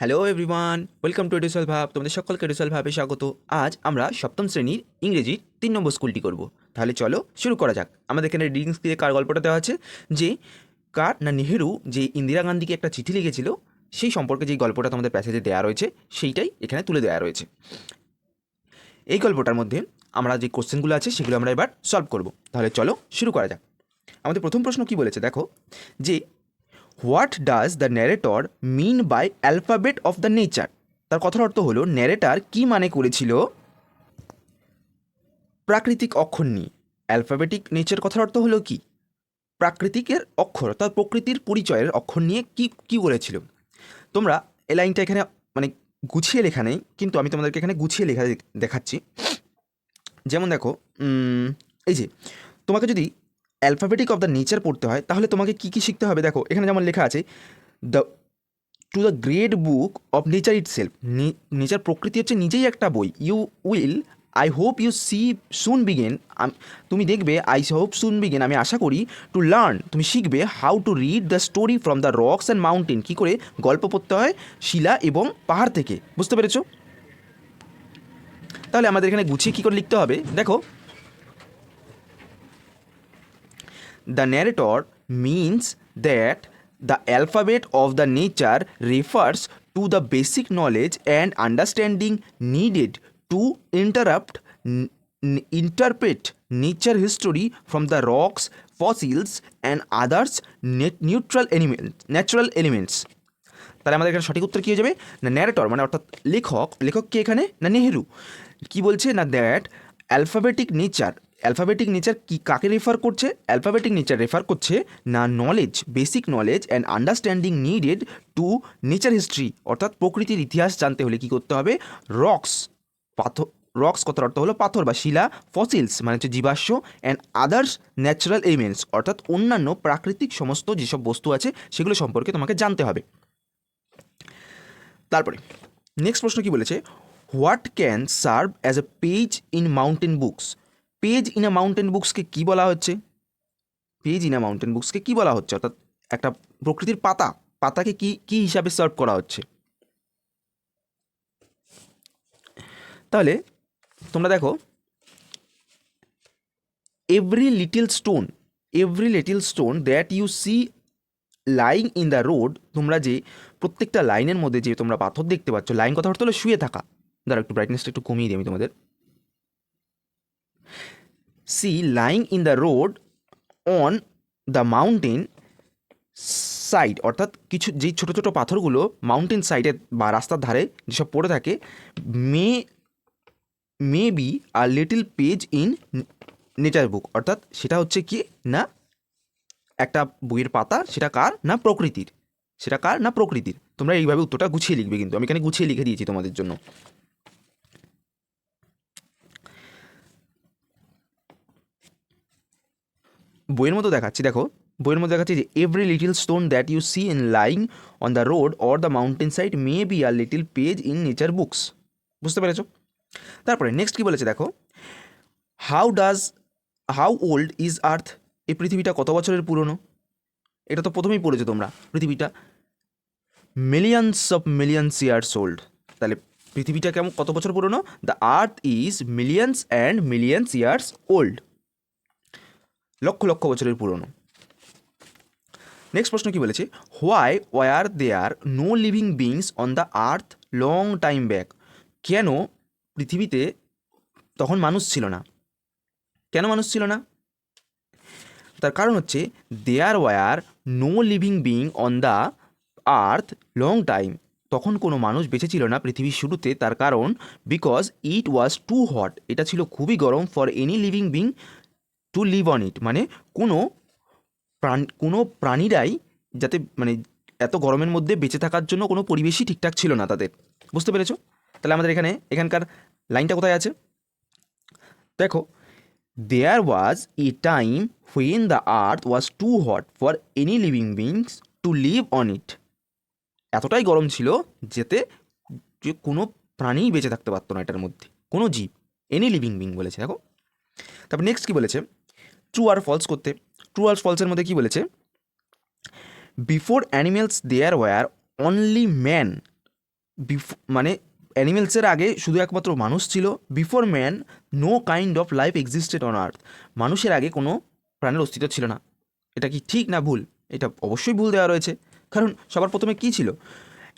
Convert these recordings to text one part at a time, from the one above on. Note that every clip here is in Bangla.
হ্যালো এভরিওয়ান ওয়েলকাম টু এডুসাল ভাব তোমাদের সকলকে এডুসাল ভাবে স্বাগত। আজ আমরা সপ্তম শ্রেণির ইংরেজির তিন নম্বর স্কুলটি করব। তাহলে চলো শুরু করা যাক। আমাদের এখানে রিডিং স্কিলে কার গল্পটা দেওয়া আছে? যে কার না নেহেরু যে ইন্দিরা গান্ধীকে একটা চিঠি লিখেছিল, সেই সম্পর্কে যে গল্পটা তোমাদের প্যাসেজে দেওয়া রয়েছে, সেইটাই এখানে তুলে দেওয়া রয়েছে। এই গল্পটার মধ্যে আমরা যে কোশ্চেনগুলো আছে, সেগুলো আমরা এবার সলভ করব। তাহলে চলো শুরু করা যাক। আমাদের প্রথম প্রশ্ন কি বলেছে? দেখো, যে what does the narrator mean by alphabet of the nature? তার কথার অর্থ হলো, ন্যারেটার কি মানে করেছিল? প্রাকৃতিক অক্ষর নিয়ে অ্যালফাবেটিক নেচার কথার অর্থ হলো কি? প্রাকৃতিকের অক্ষর অর্থাৎ প্রকৃতির পরিচয়ের অক্ষর নিয়ে কি কি বলেছিল? তোমরা এ লাইনটা এখানে মানে গুছিয়ে লেখা নেই, কিন্তু আমি তোমাদেরকে এখানে গুছিয়ে লেখা দেখাচ্ছি। যেমন দেখো এই যে, তোমাকে যদি অ্যালফাবেটিক অফ দ্য নেচার পড়তে হয়, তাহলে তোমাকে কী কী শিখতে হবে? দেখো, এখানে যেমন লেখা আছে the to the great book of nature itself nature প্রকৃতি হচ্ছে নিজেই একটা বই। You will I hope you see soon begin তুমি দেখবে আই হোপ সুন বিগেন আমি আশা করি টু লার্ন তুমি শিখবে how to read the story from the rocks and mountain কী করে গল্প পড়তে হয়, শিলা এবং পাহাড় থেকে। বুঝতে পেরেছ? তাহলে আমাদের এখানে গুছিয়ে কী করে লিখতে হবে? দেখো The narrator means that the alphabet of the nature refers to the basic knowledge and understanding needed to interrupt interpret nature history from the rocks fossils and others neutral elements natural elements তাহলে আমাদের এখানে সঠিক উত্তর কী হয়ে যাবে না ন্যারেটর মানে অর্থাৎ লেখক লেখক কে এখানে না নেহেরু কি বলছে না that alphabetic nature alphabetic nature কি কাকে রেফার করছে? অ্যালফাবেটিক নেচার রেফার করছে না knowledge basic knowledge and understanding needed to nature history অর্থাৎ প্রকৃতির ইতিহাস জানতে হলে কি করতে হবে? রক্স পাথর রক্স কথার অর্থ হলো পাথর বা শিলা ফসিলস মানে হচ্ছে জীবাশ্ম অ্যান্ড আদার্স ন্যাচারাল এলিমেন্টস অর্থাৎ অন্যান্য প্রাকৃতিক সমস্ত যেসব বস্তু আছে সেগুলো সম্পর্কে তোমাকে জানতে হবে। তারপরে নেক্সট প্রশ্ন কি বলেছে? What can serve as a page in mountain books page in a mountain বুকসকে কি বলা হচ্ছে? পেজ ইন আ মাউন্টেন বুকসকে কি বলা হচ্ছে? অর্থাৎ একটা প্রকৃতির পাতা, পাতাকে কি কি হিসাবে সার্ভ করা হচ্ছে? তাহলে তোমরা দেখো every little stone every little stone that you see lying in the road তোমরা যে প্রত্যেকটা লাইনের মধ্যে যে তোমরা পাথর দেখতে পাচ্ছ, লাইন কথা হলো শুয়ে থাকা। দাঁড়া একটু ব্রাইটনেসটা একটু কমিয়ে দিই আমি তোমাদের। See lying in the road on the mountain side অর্থাৎ কিছু যেই ছোটো ছোটো পাথরগুলো মাউন্টেন সাইডে বা রাস্তার ধারে যেসব পড়ে থাকে may may be are little page in nature book অর্থাৎ সেটা হচ্ছে কি না একটা বইয়ের পাতা, সেটা কার না প্রকৃতির, সেটা কার না প্রকৃতির। তোমরা এইভাবে উত্তরটা গুছিয়ে লিখবে কিন্তু, আমি এখানে গুছিয়ে লিখে দিয়েছি তোমাদের জন্য। বইয়ের মতো দেখাচ্ছি, দেখো। বইয়ের মধ্যে দেখাচ্ছি যে every little stone that you see in lying on the road or the mountain side may be are little page in nature books বুঝতে পেরেছ? তারপরে নেক্সট কী বলেছে, দেখো? How does how old is earth এই পৃথিবীটা কত বছরের পুরনো? এটা তো প্রথমেই পড়েছো তোমরা, পৃথিবীটা। Millions of millions years old তাহলে পৃথিবীটা কেমন, কত বছর পুরনো? The earth is millions and millions years old lakh lakh বছরের পুরনো। নেক্সট প্রশ্ন কি বলেছে? Why were there no living beings on the earth long time back কেন পৃথিবীতে তখন মানুষ ছিল না? কেন মানুষ ছিল না? তার কারণ হচ্ছে there were no living being on the earth long time তখন কোনো মানুষ বেঁচে ছিল না পৃথিবীর শুরুতে, তার কারণ because it was too hot এটা ছিল খুবই গরম for any living being to live on it মানে কোনো প্রাণ, কোনো প্রাণীরাই যাতে মানে এত গরমের মধ্যে বেঁচে থাকার জন্য কোনো পরিবেশই ঠিকঠাক ছিল না তাদের। বুঝতে পেরেছ? তাহলে আমাদের এখানে, এখানকার লাইনটা কোথায় আছে? দেখো there was a time when the earth was too hot for any living beings to live on it এতটাই গরম ছিল যেতে যে কোনো প্রাণীই বেঁচে থাকতে পারতো না এটার মধ্যে। কোনো জীব এনি লিভিং বিং বলেছে, দেখো। তারপর নেক্সট কী বলেছে? ট্রু আর ফলস করতে ট্রু আর ফলসের মধ্যে কী বলেছে? Before animals there were only man মানে অ্যানিমেলসের আগে শুধু একমাত্র মানুষ ছিল before man no kind of life existed on earth মানুষের আগে কোনো প্রাণের অস্তিত্ব ছিল না। এটা কি ঠিক না ভুল? এটা অবশ্যই ভুল দেওয়া রয়েছে। কারণ সবার প্রথমে কী ছিল?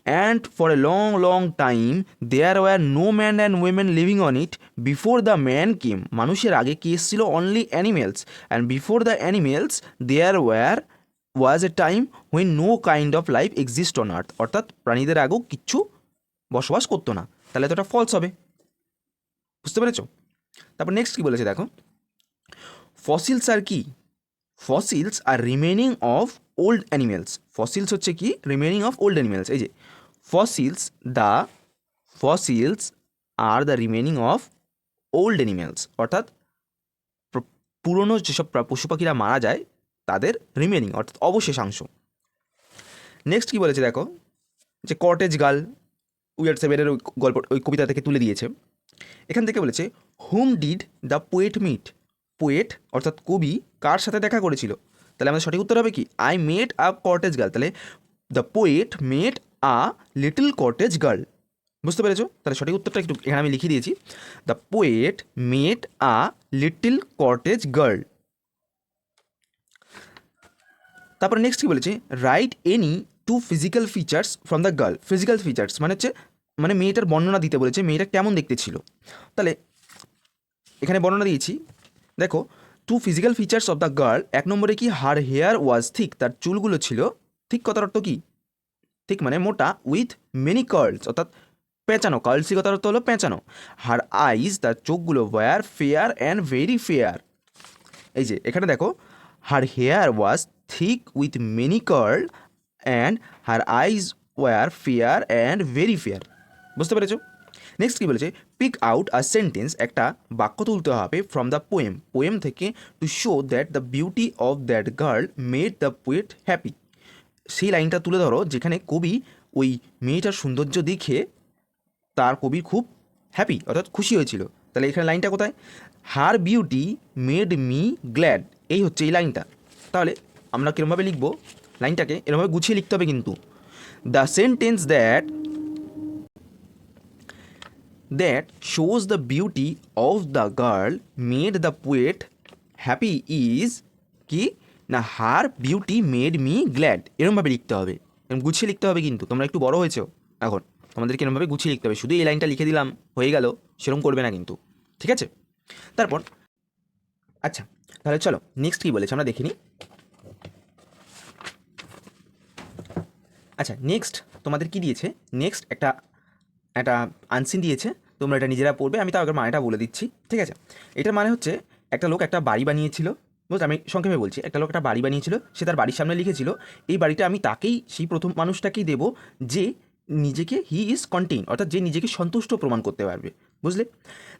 And for a long long time there were no man and women living on it before the man came মানুষের আগে কি এসেছিল? Only animals and before the animals there were was a time when no kind of life exist on earth অর্থাৎ প্রাণীদের আগেও কিচ্ছু বসবাস করতো না। তাহলে তো এটা ফলস হবে। বুঝতে পেরেছ? তারপর নেক্সট কী বলেছে দেখো? ফসিলস আর কি fossils are remaining of old animals fossils হচ্ছে কি? রিমেনিং অফ ওল্ড অ্যানিমেলস এই যে fossils the fossils are the remaining of old animals অর্থাৎ প্র- পুরনো যেসব পশু পাখিরা মারা যায়, তাদের রিমেনিং অর্থাৎ অবশেষাংশ। নেক্সট কি বলেছে দেখো? যে কটেজ গার্ল উইয়ার সেভেনের ওই গল্প, ওই কবিতা থেকে তুলে দিয়েছে। এখান থেকে বলেছে whom did the poet meet poet অর্থাৎ কবি, কার সাথে দেখা করেছিল? তাহলে আমাদের সঠিক উত্তর হবে কি? I met a cottage girl তাহলে the poet made a little cottage girl. বুঝতে পেরেছ? তাহলে সঠিক উত্তরটা একটু এখানে আমি লিখে দিয়েছি। The poet met a little cottage girl. তারপরে নেক্সট কি বলেছে? Write any two physical features from the girl. Physical features মানে হচ্ছে মানে মেয়েটার বর্ণনা দিতে বলেছে, মেয়েটা কেমন দেখতে ছিল। তাহলে এখানে বর্ণনা দিয়েছি। দেখো, two physical features of the girl, এক নম্বরে কি হার হেয়ার ওয়াজ থিক তার চুলগুলো ছিল, ঠিক কথার অর্থ কি? ঠিক মানে মোটা উইথ মেনি কার্লস অর্থাৎ পেঁচানো। কার্লসি কথার অর্থ হলো পেঁচানো। হার আইজ তার চোখগুলো were fair and very fair এই যে, এখানে দেখো her hair was thick with many curl and her eyes were fair and very fair বুঝতে পেরেছ? নেক্সট কী বলেছে? পিক আউট আ সেন্টেন্স একটা বাক্য তুলতে হবে ফ্রম দ্য পোয়েম পোয়েম থেকে to show that the beauty of that girl made the poet happy সেই লাইনটা তুলে ধরো যেখানে কবি ওই মেয়েটার সৌন্দর্য দেখে তার কবি খুব হ্যাপি অর্থাৎ খুশি হয়েছিল। তাহলে এখানে লাইনটা কোথায়? Her beauty made me glad, এই হচ্ছে এই লাইনটা। তাহলে আমরা কীরমভাবে লিখব? লাইনটাকে এরমভাবে গুছিয়ে লিখতে হবে কিন্তু। The sentence that that shows the beauty of the girl made the poet happy is কি? না, her beauty made me glad এরমভাবে লিখতে হবে। এরকম গুছিয়ে লিখতে হবে কিন্তু, তোমরা একটু বড় হয়েছো। এখন, তোমাদেরকে এরমভাবে গুছিয়ে লিখতে হবে। শুধু এই লাইনটা লিখে দিলাম, হয়ে গেল সেরকম করবে না কিন্তু। ঠিক আছে? তারপর আচ্ছা তাহলে চলো নেক্সট কী বলেছে? আমরা দেখিনি আচ্ছা নেক্সট তোমাদের কি দিয়েছে? নেক্সট একটা একটা আনসিন দিয়েছে, তোমরা এটা নিজেরা পড়বে, আমি তাও আগের মানেটা বলে দিচ্ছি। ঠিক আছে? এটার মানে হচ্ছে, একটা লোক একটা বাড়ি বানিয়েছিল বুঝতে আমি সংক্ষেপে বলছি। একটা লোক একটা বাড়ি বানিয়েছিল, সে তার বাড়ির সামনে লিখেছিল, এই বাড়িটা আমি তাকেই, সেই প্রথম মানুষটাকেই দেব যে নিজেকে হি ইজ কন্টেইন অর্থাৎ যে নিজেকে সন্তুষ্ট প্রমাণ করতে পারবে। বুঝলে?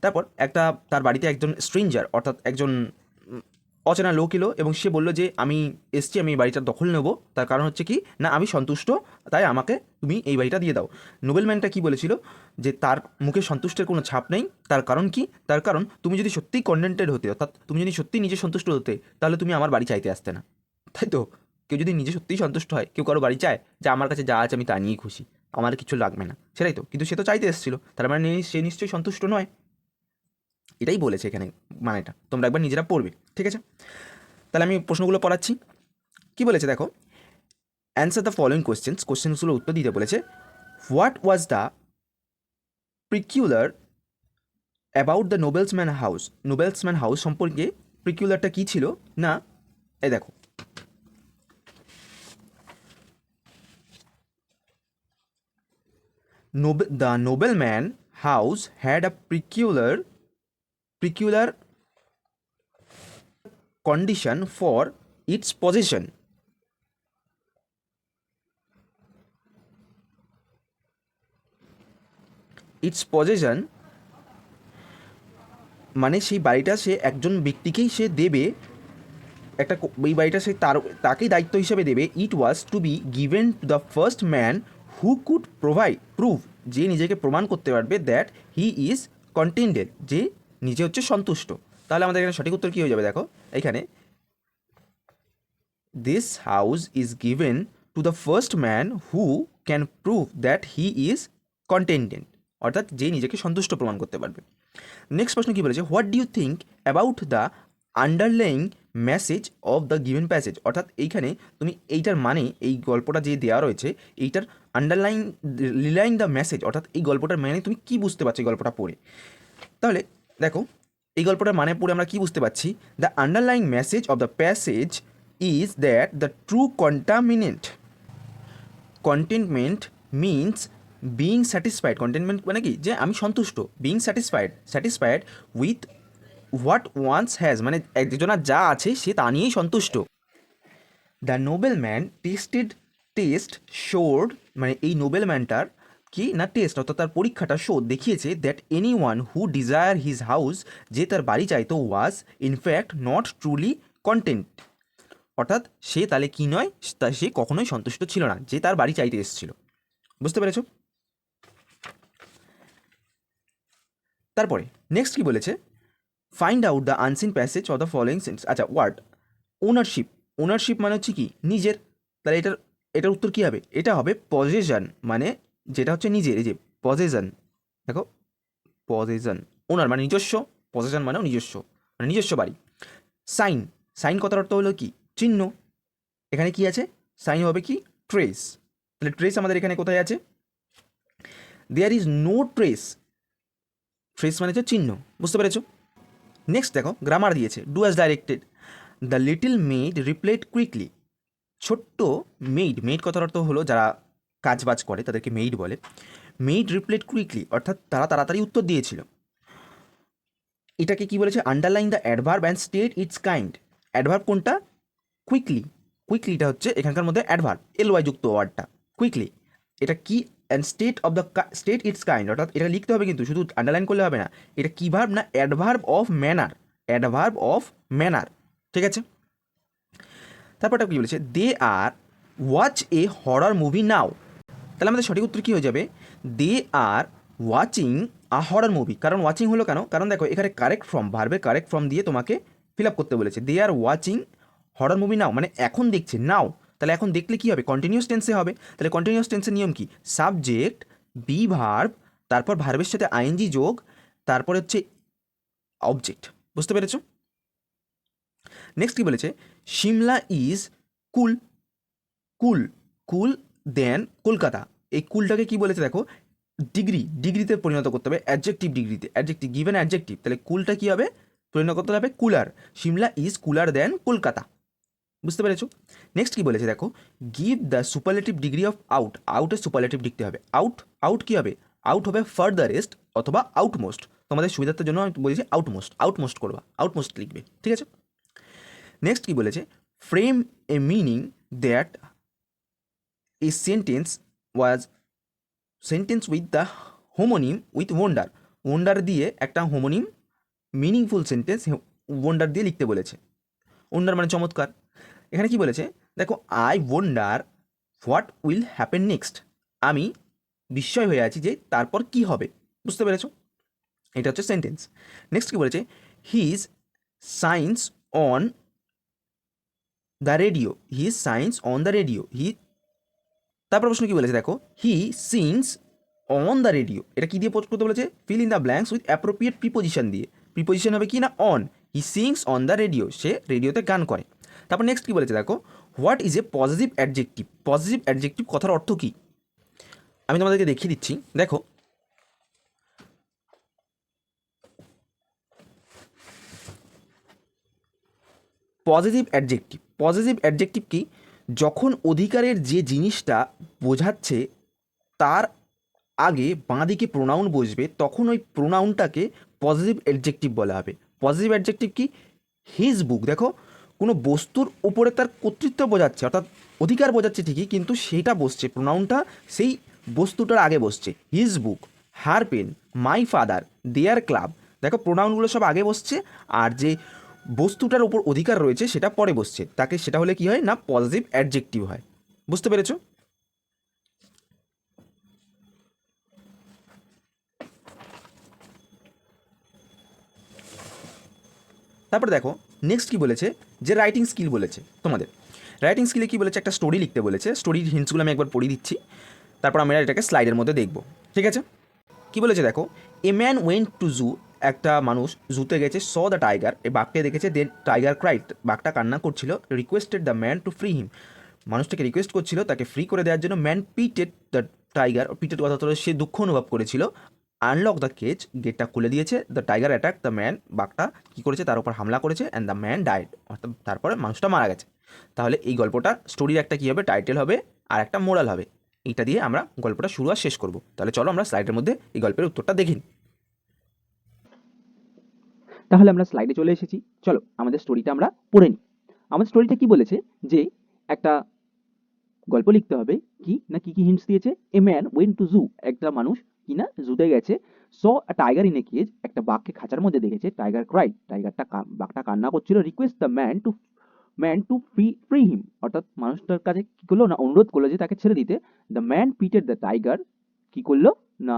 তারপর একটা, তার বাড়িতে একজন স্ট্রেঞ্জার অর্থাৎ একজন অচেনা লোক এলো এবং সে বলল যে, আমি এসছি, আমি এই বাড়িটার দখল নেব। তার কারণ হচ্ছে কি, না, আমি সন্তুষ্ট, তাই আমাকে তুমি এই বাড়িটা দিয়ে দাও। নোবেলম্যানটা কি বলেছিল? যে, তার মুখে সন্তুষ্টের কোনো ছাপ নেই। তার কারণ কি? তার কারণ, তুমি যদি সত্যিই কন্টেন্টেড হতে, অর্থাৎ তুমি যদি সত্যিই নিজে সন্তুষ্ট হতে, তাহলে তুমি আমার বাড়ি চাইতে আসতে না। তাই তো? কেউ যদি নিজে সত্যিই সন্তুষ্ট হয়, কেউ কারও বাড়ি চায়, যে, আমার কাছে যা আছে, আমি তা নিয়েই খুশি, আমার কিছু লাগবে না। সেটাই তো। কিন্তু সে তো চাইতে এসেছিল। তার মানে সে নিশ্চয়ই সন্তুষ্ট নয়। এটাই বলেছে এখানে মানেটা। তোমরা একবার নিজেরা পড়বে, ঠিক আছে? তাহলে আমি প্রশ্নগুলো পড়াচ্ছি। কি বলেছে দেখো? অ্যান্সার দ্য ফলোয়িং কোয়েশ্চেন্স কোয়েশ্চেন্সগুলোর উত্তর দিতে বলেছে what was the peculiar about the nobleman's house nobleman's house সম্পর্কে প্রিকিউলারটা কী ছিল? না এ দেখো। Nobe- the nobleman house had a peculiar peculiar condition for its possession its possession মানে সেই বাড়িটা সে একজন ব্যক্তিকেই সে দেবে, একটা এই বাড়িটা সে তার, তাকেই দায়িত্ব হিসেবে দেবে। It was to be given to the first man who could provide prove যে নিজেকে প্রমাণ করতে পারবে দ্যাট হি ইজ কন্টেন্টেড যে নিজে হচ্ছে সন্তুষ্ট। তাহলে আমাদের এখানে সঠিক উত্তর কী হয়ে যাবে দেখো? এখানে this house is given to the first man who can prove that he is content অর্থাৎ যে নিজেকে সন্তুষ্ট প্রমাণ করতে পারবে। নেক্সট প্রশ্ন কী বলেছে? What do you think about the underlying message of the given passage অর্থাৎ এইখানে তুমি এইটার মানে এই গল্পটা যে দেওয়া রয়েছে, এইটার আন্ডারলাইন রিলাইং দ্য মেসেজ অর্থাৎ এই গল্পটার মানে তুমি কী বুঝতে পারছ গল্পটা পড়ে? তাহলে দেখো, এই গল্পটার মানে পড়ে আমরা কী বুঝতে পারছি? The underlying message of the passage is that the true contaminant contentment means being satisfied contentment মানে কি? যে আমি সন্তুষ্ট being satisfied satisfied with what one's has মানে একজনের যা আছে সে তা নিয়েই সন্তুষ্ট। The noble man tested test showed মানে এই নোবেল ম্যানটার কি? না টেস্ট অর্থাৎ তার পরীক্ষাটা শো দেখিয়েছে that any one who desire his house যে তার বাড়ি চাইতো was in fact not truly content অর্থাৎ সে তাহলে কী নয়? তা সে কখনোই সন্তুষ্ট ছিল না, যে তার বাড়ি চাইতে এসেছিল। বুঝতে পেরেছ? তারপরে নেক্সট কি বলেছে? Find out the unseen passage of the following sense আচ্ছা ওয়ার্ড ওনারশিপ ওনারশিপ মানে হচ্ছে কি? নিজের। তাহলে এটার এটার উত্তর কী হবে? এটা হবে পজেশন মানে যেটা হচ্ছে নিজের, এই যে পজেশন দেখো পজেশন ওনার মানে নিজস্ব পজেশন মানেও নিজস্ব মানে নিজস্ব বাড়ি। সাইন সাইন কথার অর্থ হলো কি? চিহ্ন। এখানে কি আছে? সাইন হবে কি? ট্রেস তাহলে ট্রেস আমাদের এখানে কোথায় আছে? There is no trace trace মানে হচ্ছে চিহ্ন, বুঝতে পেরেছ? নেক্সট দেখো গ্রামার দিয়েছে do as directed the little maid replied quickly ছোট্ট মেইড মেইড কথার অর্থ হলো যারা কাজ বাজ করে, তাদেরকে মেইড বলে। মেইড রিপ্লেট কুইকলি অর্থাৎ তারা তাড়াতাড়ি উত্তর দিয়েছিল। এটাকে কি বলেছে? Underline the adverb and state its kind adverb কোনটা? কুইকলি কুইকলিটা হচ্ছে এখানকার মধ্যে অ্যাডভার্ব এল ওয়াই যুক্ত ওয়ার্ডটা কুইকলি এটা কি? And state of the state its kind অর্থাৎ এটা লিখতে হবে কিন্তু, শুধু আন্ডারলাইন করলে হবে না। এটা কী ভার্ব না adverb of manner adverb of manner ঠিক আছে? তারপরটা কী বলেছে? They are watch A হরার movie now তাহলে আমাদের সঠিক উত্তর কী হয়ে যাবে? They are watching a horror movie কারণ ওয়াচিং হলো কেন? কারণ দেখো, এখানে কারেক্ট ফর্ম ভার্বে কারেক্ট ফর্ম দিয়ে তোমাকে ফিল আপ করতে বলেছে। দে আর ওয়াচিং হরার মুভি নাও মানে এখন দেখছে নাও তাহলে এখন দেখলে কী হবে? কন্টিনিউয়াস টেন্সে হবে। তাহলে কন্টিনিউয়াস টেন্সের নিয়ম কি? সাবজেক্ট বি ভার্ব তারপর ভার্বের সাথে আইএনজি যোগ, তারপর হচ্ছে অবজেক্ট বুঝতে পেরেছ? নেক্সট কি বলেছে? Simla is cool cool cool than Kolkata. এই কুলটাকে কি বলেছে দেখো? ডিগ্রি, ডিগ্রিতে পরিণত করতে হবে অ্যাডজেক্টিভ ডিগ্রিতে। অ্যাডজেক্টিভ গিভেন অ্যাডজেক্টিভ তাহলে কুলটা কী হবে? পরিণত করতে হবে cooler. Simla is cooler than Kolkata. বুঝতে পেরেছ? নেক্সট কি বলেছে দেখো? Give the superlative degree of out আউটের সুপারলেটিভ লিখতে হবে। আউট আউট কী হবে? আউট হবে ফার্দারেস্ট অথবা আউটমোস্ট তোমাদের সুবিধার্থের জন্য আমি বলেছি আউটমোস্ট আউটমোস্ট করবা। আউটমোস্ট লিখবে। ঠিক আছে? নেক্সট কি বলেছে? Frame a meaning that a sentence was sentence with the homonym with wonder wonder দিয়ে একটা হোমোনিম মিনিংফুল সেন্টেন্স ওন্ডার দিয়ে লিখতে বলেছে। ওন্ডার মানে চমৎকার। এখানে কি বলেছে? দেখো I wonder what will happen next আমি বিস্ময় হয়ে আছি যে তারপর কি হবে। বুঝতে পেরেছ? এটা হচ্ছে সেন্টেন্স নেক্সট কি বলেছে? His science on the radio he science on the radio he তারপর প্রশ্ন কি বলেছে? দেখো he sings on the radio এটা কি দিয়ে পোস্ট করতে বলেছে? Fill in the blanks with appropriate preposition দিয়ে। প্রিপোজিশন হবে কি না? On he sings on the radio সে রেডিওতে গান করে। তারপর নেক্সট কী বলেছে? দেখো what is a positive adjective positive adjective কথার অর্থ কী? আমি তোমাদেরকে দেখিয়ে দিচ্ছি। দেখো পজিটিভ অ্যাডজেক্টিভ পজিটিভ অ্যাডজেক্টিভ কি? যখন অধিকারের যে জিনিসটা বোঝাচ্ছে, তার আগে বাঁ দিকে প্রোনাউন বসবে, তখন ওই প্রোনাউনটাকে পজিটিভ অ্যাডজেক্টিভ বলা হবে। পজিটিভ অ্যাডজেক্টিভ কি? হিজ বুক দেখো, কোনো বস্তুর উপরে তার কর্তৃত্ব বোঝাচ্ছে, অর্থাৎ অধিকার বোঝাচ্ছে ঠিকই, কিন্তু সেটা বসছে প্রোনাউনটা সেই বস্তুটার আগে বসছে। His book her pen my father their club দেখো প্রোনাউনগুলো সব আগে বসছে, আর যে বস্তুটার উপর অধিকার রয়েছে, সেটা পরে বসছে। তাকে সেটা হলে কি হয় না পজিটিভ অ্যাডজেক্টিভ হয়। বুঝতে পেরেছ? তারপরে দেখো নেক্সট কি বলেছে? যে রাইটিং স্কিল বলেছে তোমাদের। রাইটিং স্কিলে কি বলেছে? একটা স্টোরি লিখতে বলেছে। স্টোরির হিন্টসগুলো আমি একবার পড়িয়ে দিচ্ছি। তারপর আমরা এটাকে স্লাইডের মধ্যে দেখব। ঠিক আছে? কি বলেছে দেখো? A man went to zoo একটা মানুষ জুতে গেছে স দ্য টাইগার এই বাঘকে দেখেছে দেন টাইগার ক্রাইট বাঘটা কান্না করছিল requested the man to free him মানুষটাকে রিকোয়েস্ট করছিল তাকে ফ্রি করে দেওয়ার জন্য man pitied the tiger pitied কথা হলো সে দুঃখ অনুভব করেছিল আনলক দ্য কেজ গেটটা খুলে দিয়েছে the tiger attack the man বাঘটা কী করেছে, তার উপর হামলা করেছে অ্যান্ড দ্য ম্যান ডাইড অর্থাৎ তারপরে মানুষটা মারা গেছে। তাহলে এই গল্পটা স্টোরির একটা কী হবে টাইটেল হবে, আর একটা মোরাল হবে। এইটা দিয়ে আমরা গল্পটা শুরু আর শেষ করব। তাহলে চলো আমরা স্লাইডের মধ্যে এই গল্পের উত্তরটা দেখি নিই। তাহলে আমরা স্লাইডে চলে এসেছি। চলো, আমাদের স্টোরিটা আমরা পড়ে নিই। আমাদের স্টোরিটা কি বলেছে? যে একটা গল্প লিখতে হবে, কি না কি কি হিন্টস দিয়েছে? A man went to zoo একটা মানুষ কি না জুতে গেছে saw tiger in a cage একটা বাঘকে খাঁচার মধ্যে দেখেছে টাইগার ক্রাই টাইগারটা বাঘটা কান্না করছিল request the man to man to free free him অর্থাৎ মানুষটার কাছে কি করল না, অনুরোধ করল যে তাকে ছেড়ে দিতে। The man pitied the tiger কি করল? না,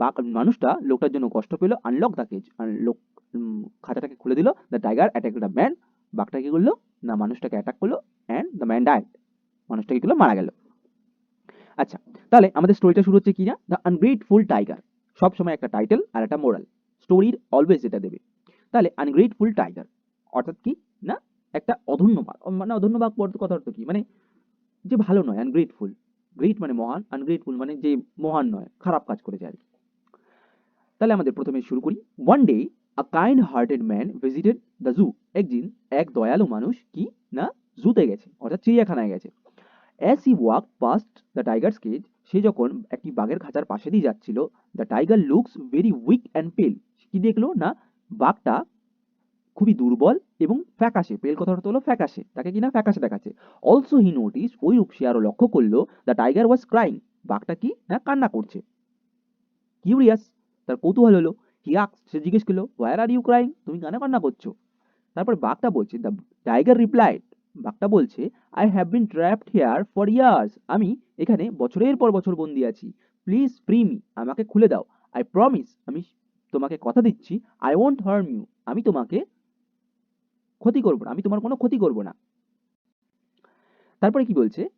বাঘ, মানুষটা লোকটার জন্য কষ্ট পেল আনলক দ্য কেজ লোক উম, খাঁচাটাকে খুলে দিল the tiger attack the man বাঘটা কি করল? না মানুষটাকে অ্যাটাক করল অ্যান্ড দ্য ম্যান ডাইড মানুষটা কি করল? মারা গেল। আচ্ছা তাহলে আমাদের স্টোরিটা শুরু হচ্ছে কি না? দ্য আনগ্রেটফুল টাইগার সব সময় একটা টাইটেল আর একটা মোরাল স্টোরির অলওয়েজ যেটা দেবে। তাহলে আনগ্রেটফুল টাইগার অর্থাৎ কি? না একটা অধন্য বাঘ মানে অধন্য বাঘ বলতে কথা অর্থ কি? মানে যে ভালো নয় আনগ্রেটফুল গ্রেট মানে মহান আনগ্রেটফুল মানে যে মহান নয় খারাপ কাজ করেছে আর কি। তাহলে আমাদের প্রথমে শুরু করি। One day a kind hearted man visited the zoo একদিন এক দয়ালু মানুষ কি? না, জুতে গেছে, অর্থাৎ চিড়িয়াখানায় গেছে। As he walk past the tiger's cage সে যখন একটি বাঘের খাঁচার পাশে দিয়ে যাচ্ছিল the tiger looks very weak and pale কি দেখল? না, বাঘটা খুবই দুর্বল এবং ফ্যাকাশে। পেল কথা অর্থ হলো ফ্যাকাশে, তাকে কিনা ফ্যাকাশে দেখাচ্ছে। অলসো হি নোটিস ওই রূপ সে আরও লক্ষ্য করল দ্য টাইগার ওয়াজ ক্রাইং বাঘটা কি? না, কান্না করছে। কিউরিয়াস তার কৌতূহল হলো। আক্স সে জিজ্ঞেস করল ওয়ার আর ইউ ক্রাইং তুমি কেন কান্না করছ? তারপর বাঘটা বলছে দ্য টাইগার রিপ্লাইড বাঘটা বলছে I have been trapped here for years আমি এখানে বছরের পর বছর বন্দি আছি। প্লিজ ফ্রি মি আমাকে খুলে দাও। আই প্রমিস আমি তোমাকে কথা দিচ্ছি। আই ওয়ন্ট হার্ম ইউ আমি তোমাকে ক্ষতি করব না। আমি তোমার কোনো ক্ষতি করব না। তারপরে কি বলছে?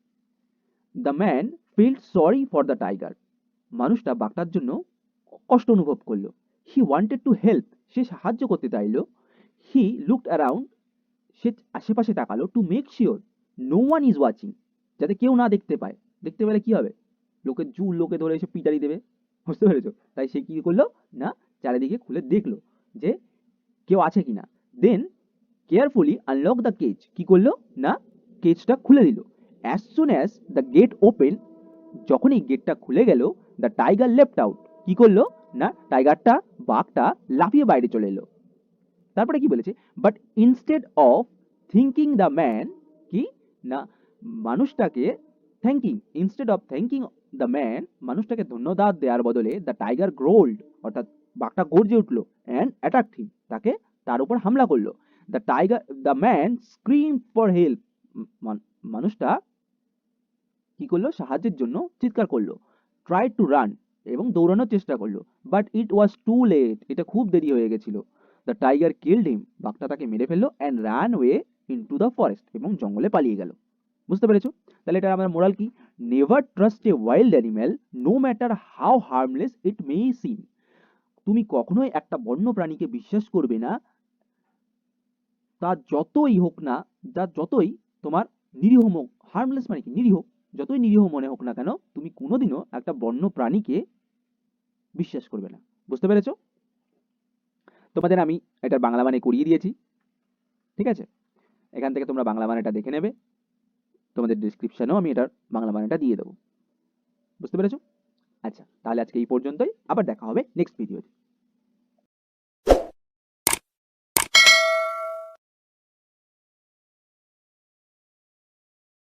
The man feel sorry for the tiger মানুষটা বাঘটার জন্য কষ্ট অনুভব করল। হি ওয়ান্টেড টু হেল্প সে সাহায্য করতে চাইলো। হি লুকড অ্যারাউন্ড সে আশেপাশে তাকালো to make sure no one is watching যাতে কেউ না দেখতে পায়। দেখতে পেলে কি হবে? লোকে জুর লোকে ধরে এসে পিটারি দেবে। বুঝতে পেরেছ? তাই সে কি করল? না, চারিদিকে খুলে দেখল যে কেউ আছে কিনা। Then carefully unlock the cage কি করল? না কেজটা খুলে দিল। As soon as the gate open যখনই গেটটা খুলে গেল দ্য টাইগার লেফট আউট কি করল? না টাইগারটা বাঘটা লাফিয়ে বাইরে চলে এলো। তারপরে কি বলেছে? But instead of thinking the man কি? না, মানুষটাকে thanking instead of thanking the man মানুষটাকে ধন্যবাদ দেওয়ার বদলে দ্য টাইগার গ্রোল্ড অর্থাৎ বাঘটা গর্জে উঠল অ্যান্ড অ্যাটাক হিম তাকে তার উপর হামলা করল। The tiger the man scream for help মানুষটা কি করল? সাহায্যের জন্য চিৎকার করল ট্রাই টু রান এবং দৌড়ানোর চেষ্টা করল। But it was too late এটা খুব দেরি হয়ে গেছিল। দ্য টাইগার কিল্ড হিম বাঘটা তাকে মেরে ফেলল and ran away into the forest এবং জঙ্গলে পালিয়ে গেল। বুঝতে পেরেছ? তাহলে এটা আমার মোরাল কি? Never trust a wild animal no matter how harmless it may seem তুমি কখনোই একটা বন্য প্রাণীকে বিশ্বাস করবে না, তা যতই হোক না যা যতই তোমার নিরীহ হার্মলেস মানে কি? নিরীহ। যতই নিরীহ মনে হোক না কেন, তুমি কোনোদিনও একটা বন্য প্রাণীকে বিশ্বাস করবে না। বুঝতে পেরেছ? তোমাদের আমি এটার বাংলা মানে করিয়ে দিয়েছি। ঠিক আছে? এখান থেকে তোমরা বাংলা মানেটা দেখে নেবে। তোমাদের ডিসক্রিপশানেও আমি এটার বাংলা মানেটা দিয়ে দেবো। বুঝতে পেরেছ? আচ্ছা তাহলে আজকে এই পর্যন্তই। আবার দেখা হবে নেক্সট ভিডিওতে